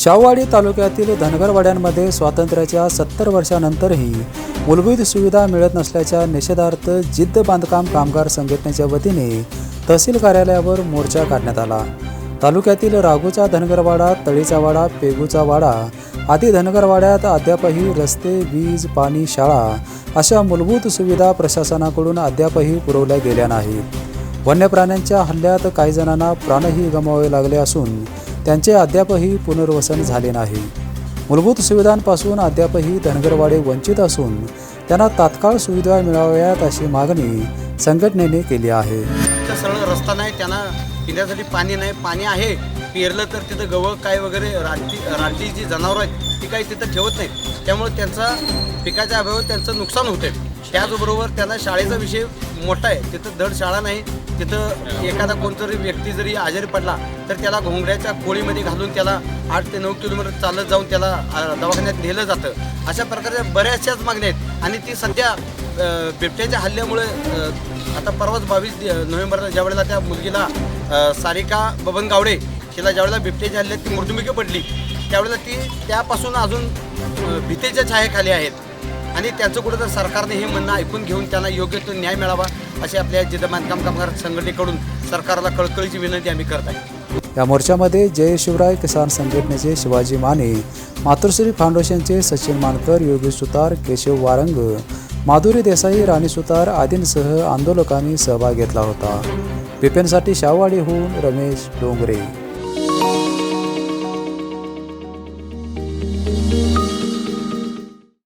शाहूवाडी तालुक्यातील धनगरवाड्यांमध्ये स्वातंत्र्याच्या सत्तर वर्षानंतरही मूलभूत सुविधा मिळत नसल्याच्या निषेधार्थ जिद्द बांधकाम कामगार संघटनेच्या वतीने तहसील कार्यालयावर मोर्चा काढण्यात आला. तालुक्यातील राघूचा धनगरवाडा तळीचा वाडा पेगूचा वाडा आदी धनगरवाड्यात अद्यापही रस्ते वीज पाणी शाळा अशा मूलभूत सुविधा प्रशासनाकडून अद्यापही पुरवल्या गेल्या नाहीत. वन्य प्राण्यांच्या हल्ल्यात काही जणांना प्राणही गमावावे लागले असून त्यांचे अद्यापही पुनर्वसन झाले नाही. मूलभूत सुविधांपासून अद्यापही धनगरवाडे वंचित असून त्यांना तात्काळ सुविधा मिळाव्यात अशी मागणी संघटनेने केली आहे. सरळ रस्ता नाही त्यांना पिण्यासाठी पाणी नाही पाणी आहे. पेरलं तर तिथं गवळ काय वगैरे रानटी रानटी जी जनावरं आहेत ती काही तिथं ठेवत नाही त्यामुळे त्यांचा पिकाच्या अभावात त्यांचं नुकसान होते त्याचबरोबर त्यांना शाळेचा विषय मोठा आहे. तिथं धड शाळा नाही तिथं एखादा कोणतरी व्यक्ती जरी आजारी पडला तर त्याला घोंगड्याच्या कोळीमध्ये घालून त्याला आठ ते नऊ किलोमीटर चालत जाऊन त्याला दवाखान्यात नेलं जातं. अशा प्रकारच्या बऱ्याचशाच मागण्या आहेत. आणि ती सध्या बिबट्याच्या हल्ल्यामुळे आता परवाच बावीस नोव्हेंबरला ज्या वेळेला त्या मुलगीला सारिका बबन गावडे तिला ज्यावेळेला बिबट्याच्या हल्ल्यात ती मृत्युमुखी पडली त्यावेळेला ती त्यापासून अजून भीतेच्या छायेखाली आहेत. आणि त्यांचं कुठं तर सरकारने हे म्हणणं ऐकून घेऊन त्यांना योग्य तो न्याय मिळावा अशी आपल्या जिल्हा बांधकाम कामगार संघटनेकडून सरकारला कळकळीची विनंती आम्ही करत आहे. या मोर्चामध्ये जय शिवराय किसान संघटनेचे शिवाजी माने मातृश्री फाउंडेशनचे सचिन मानकर योगेश सुतार केशव वारंग माधुरी देसाई राणी सुतार आदींसह आंदोलकांनी सहभाग घेतला होता. पिपेनसाठी शाहवाडीहून रमेश डोंगरे.